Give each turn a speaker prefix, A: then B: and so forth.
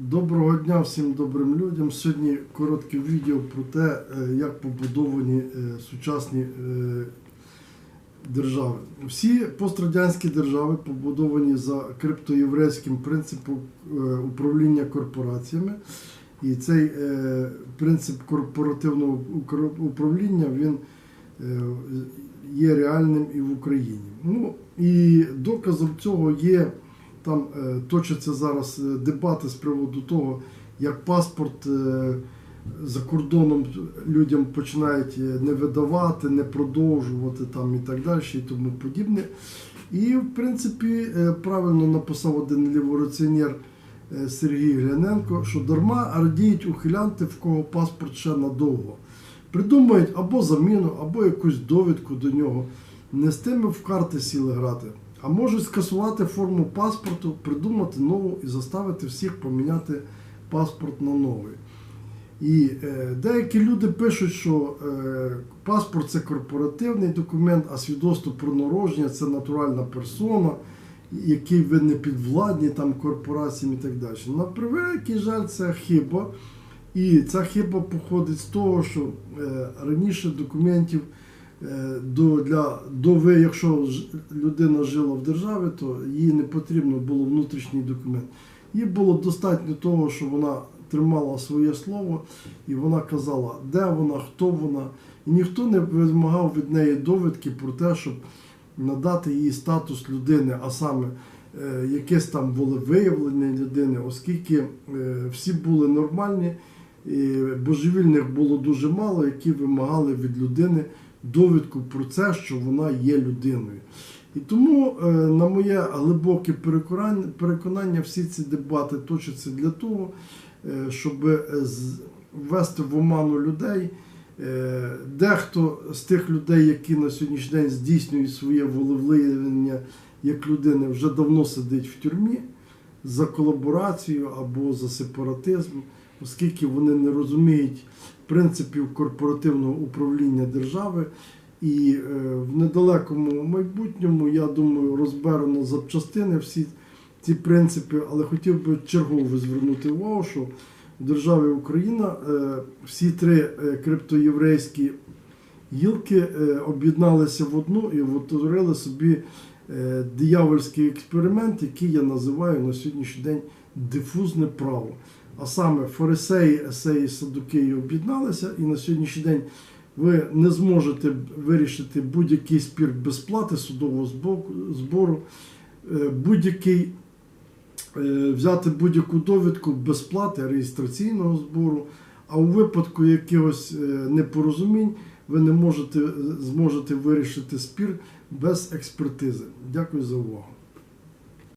A: Доброго дня всім добрим людям. Сьогодні коротке відео про те, е, як побудовані е, сучасні е, держави. Всі пострадянські держави побудовані за криптоєврейським принципом управління корпораціями. І цей принцип корпоративного управління він є реальним і в Україні. Ну і доказом цього є там е, точаться зараз е, дебати з приводу того, як паспорт е, за кордоном людям починають не видавати, не продовжувати там і так далі, і тому подібне. І в принципі правильно написав один ліворуціонер Сергій Гляненко, що дарма радіють ухилянти, в кого паспорт ще надовго. Придумають або заміну, або якусь довідку до нього. Не з тими в карти сіли грати. А можуть скасувати форму паспорту, придумати нову і заставити всіх поміняти паспорт на новий. І е, деякі люди пишуть, що е, паспорт це корпоративний документ, а свідоцтво про народження це натуральна персона, який ви не підвладні там корпораціям і так далі. На превеликий жаль, це хиба. І ця хиба походить з того, що е, раніше документів до, для, до ви, якщо людина жила в державі, то їй не потрібно було внутрішній документ. Їй було достатньо того, що вона тримала своє слово і вона казала, де вона, хто вона. І ніхто не вимагав від неї довідки про те, щоб надати їй статус людини, а саме е, якесь там волевиявлення людини, оскільки е, всі були нормальні, і божевільних було дуже мало, які вимагали від людини довідку про це, що вона є людиною. І тому, е, на моє глибоке переконання, всі ці дебати точаться для того, е, щоб е, ввести в оману людей. Дехто з тих людей, які на сьогоднішній день здійснюють своє волевиявлення як людини, вже давно сидить в тюрмі за колаборацію або за сепаратизм, оскільки вони не розуміють принципів корпоративного управління держави. І е, в недалекому майбутньому, я думаю, розберу на запчастини всі ці принципи, але хотів би чергово звернути увагу, що в державі Україна е, всі три е, криптоєврейські гілки об'єдналися в одну і утворили собі диявольський експеримент, який я називаю на сьогоднішній день дифузне право. А саме фарисеї, есеї, садукеї об'єдналися, і на сьогоднішній день ви не зможете вирішити будь-який спір без плати судового збору, е, будь-який е, взяти будь-яку довідку без плати реєстраційного збору. А у випадку якихось е, непорозумінь ви не можете зможете вирішити спір без експертизи. Дякую за увагу.